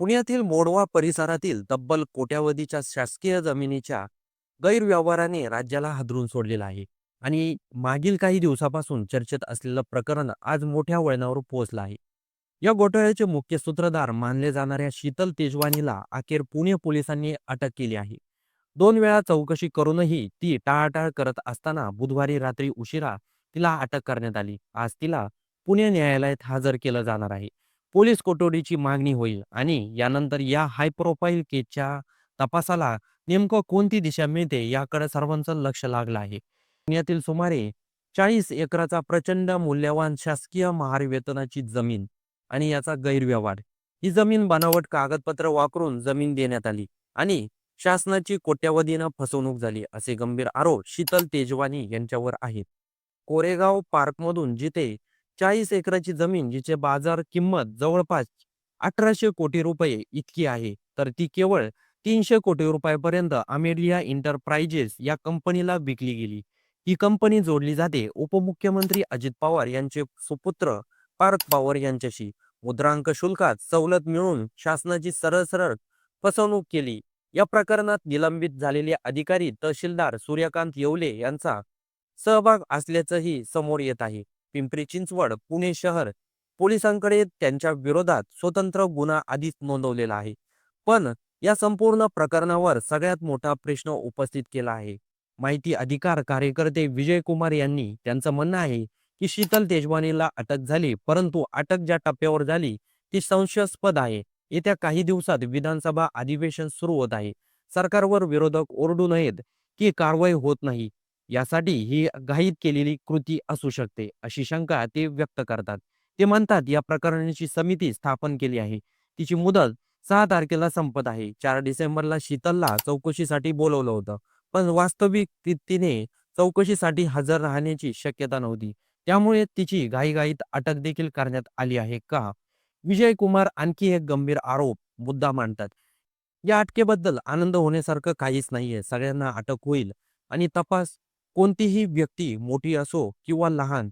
पुण्यातील मोडवा परिसरातील तब्बल कोट्यावधीच्या शासकीय जमिनीच्या गैरव्यवहाराने राज्याला हादरून सोडलेला आहे आणि मागील काही दिवसापासून चर्चेत असलेलं प्रकरण आज मोठ्या वळणावर पोहोचलं आहे. या घोटाळ्याचे मुख्य सूत्रधार मानले जाणाऱ्या शीतल तेजवानीला अखेर पुणे पोलिसांनी अटक केली आहे. दोन वेळा चौकशी करूनही ती टाळाटाळ करत असताना बुधवारी रात्री उशिरा तिला अटक करण्यात आली. आज तिला पुणे न्यायालयात हजर केलं जाणार आहे. पोलीस कोठडीची मागणी होईल आणि यानंतर या हाय प्रोफाईल केसच्या तपासाला नेमकं कोणती दिशा मिळते याकडे सर्वांचं लक्ष लागलं आहे. पुण्यातील सुमारे चाळीस एकराचा प्रचंड मूल्यवान शासकीय महार वेतनाची जमीन आणि याचा गैरव्यवहार. ही जमीन बनावट कागदपत्र वापरून जमीन देण्यात आली आणि शासनाची कोट्यावधीनं फसवणूक झाली असे गंभीर आरोप शीतल तेजवानी यांच्यावर आहेत. कोरेगाव पार्कमधून जिथे चाळीस एकराची जमीन जिचे बाजार किंमत जवळपास अठराशे कोटी रुपये इतकी आहे. तर ती केवळ तीनशे कोटी रुपयापर्यंत अमेरिया इंटरप्राइजेस या कंपनीला विकली गेली. ही कंपनी जोडली जाते उपमुख्यमंत्री अजित पवार यांचे सुपुत्र पार्थ पवार यांच्याशी. मुद्रांक शुल्कात सवलत मिळून शासनाची सरळ सरळ फसवणूक केली. या प्रकरणात निलंबित झालेले अधिकारी तहसीलदार सूर्यकांत येवले यांचा सहभाग असल्याचंही समोर येत आहे. पिंपरी चिंचवड पुणे शहर पोलिसांकडे त्यांच्या विरोधात स्वतंत्र गुन्हा आधीच नोंदवलेला आहे. पण या संपूर्ण प्रकरणावर सगळ्यात मोठा प्रश्न उपस्थित केला आहे. माहिती अधिकार कार्यकर्ते विजय कुमार यांनी त्यांचं म्हणणं आहे की शीतल तेजवानीला अटक झाली परंतु अटक ज्या टप्प्यावर झाली ती संशयास्पद आहे. येत्या काही दिवसात विधानसभा अधिवेशन सुरू होत आहे. सरकारवर विरोधक ओरडू नयेत की कारवाई होत नाही. यासाठी ही घाईत केलेली कृती असू शकते अशी शंका ते व्यक्त करतात. ते म्हणतात या प्रकरणाची समिती स्थापन केली आहे. तिची मुदत सहा तारखेला संपत आहे. चार डिसेंबरला शीतलला चौकशीसाठी बोलवलं होतं. पण वास्तविक तिने चौकशीसाठी हजर राहण्याची शक्यता नव्हती. त्यामुळे तिची घाईघाईत अटक देखील करण्यात आली आहे का? विजय कुमार आणखी एक गंभीर आरोप मुद्दा मांडतात. या अटकेबद्दल आनंद होण्यासारखं काहीच नाहीये. सगळ्यांना अटक होईल आणि तपास कोणतीही व्यक्ती मोठी असो किंवा लहान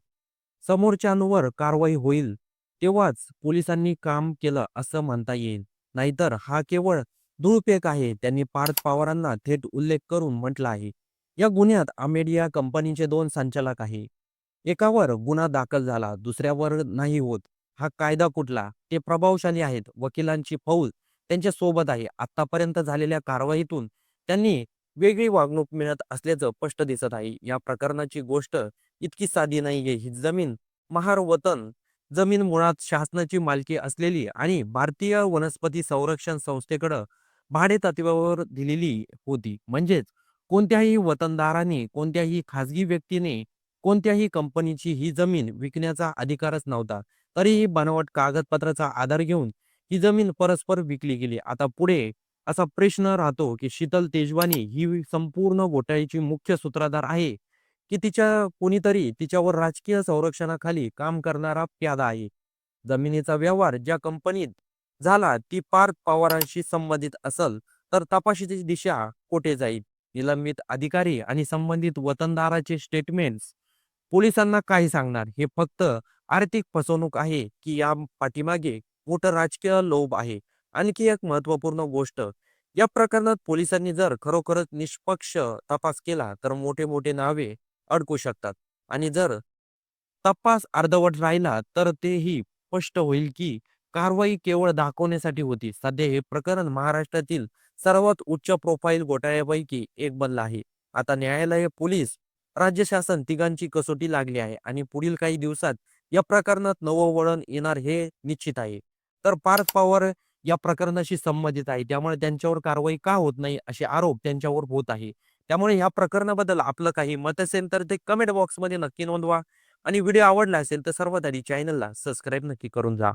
समोरच्यांवर कारवाई होईल तेव्हाच पोलिसांनी काम केलं असं म्हणता येईल. नाहीतर हा केवळ धुळपेक आहे त्यांनी पार्थ पवारांना थेट उल्लेख करून म्हटलं आहे. या गुन्ह्यात अमेडिया कंपनीचे दोन संचालक आहे. एकावर गुन्हा दाखल झाला दुसऱ्यावर नाही होत. हा कायदा कुठला? ते प्रभावशाली आहेत वकिलांची फौज त्यांच्यासोबत आहे. आतापर्यंत झालेल्या कारवाईतून त्यांनी वेगळी वागणूक मिळत असल्याचं स्पष्ट दिसत आहे. या प्रकरणाची गोष्ट इतकी साधी नाहीये. ही जमीन महार वतन जमीन मुळात शासनाची मालकी असलेली आणि भारतीय वनस्पती संरक्षण संस्थेकडं भाडे तत्वावर दिलेली होती. म्हणजेच कोणत्याही वतनदाराने कोणत्याही खाजगी व्यक्तीने कोणत्याही कंपनीची ही जमीन विकण्याचा अधिकारच नव्हता. तरीही बनावट कागदपत्राचा आधार घेऊन ही जमीन परस्पर विकली गेली. आता पुढे असा प्रश्न राहतो की शीतल तेजवानी ही संपूर्ण घोटाळ्याची मुख्य सूत्रधार आहे की तिच्या कोणीतरी तिच्यावर राजकीय संरक्षणाखाली काम करणारा प्यादा आहे. जमिनीचा व्यवहार ज्या कंपनीत झाला ती पार्थ पवारांशी संबंधित असल तर तपाशीची दिशा कोठे जाईल? निलंबित अधिकारी आणि संबंधित वतनदाराचे स्टेटमेंट्स पोलिसांना काही सांगणार? हे फक्त आर्थिक फसवणूक आहे की या पाठीमागे मोठं राजकीय लोभ आहे. आणखी एक महत्त्वपूर्ण गोष्ट या प्रकरणात पोलिसांनी जर खरोखरच निष्पक्ष तपास केला तर मोठे मोठे नावे अडकू शकतात. आणि जर तपास अर्धवट राहिला तर तेही स्पष्ट होईल की कारवाई केवळ दाखवण्यासाठी होती. सध्या हे प्रकरण महाराष्ट्रातील सर्वात उच्च प्रोफाईल घोटाळ्यापैकी एक बनलं आहे. आता न्यायालय पोलीस राज्य शासन तिघांची कसोटी लागली आहे आणि पुढील काही दिवसात या प्रकरणात नवं वळण येणार हे निश्चित आहे. तर पार्थ पवार या प्रकरणाशी संबंधित आहे. त्यामुळे त्यांच्यावर कारवाई का होत नाही? असे आरोप त्यांच्यावर होत आहे. त्यामुळे या प्रकरणाबद्दल आपलं काही मत असेल तर ते कमेंट बॉक्समध्ये नक्की नोंदवा. आणि व्हिडिओ आवडला असेल तर सर्वात आधी चॅनलला सबस्क्राईब नक्की करून जा.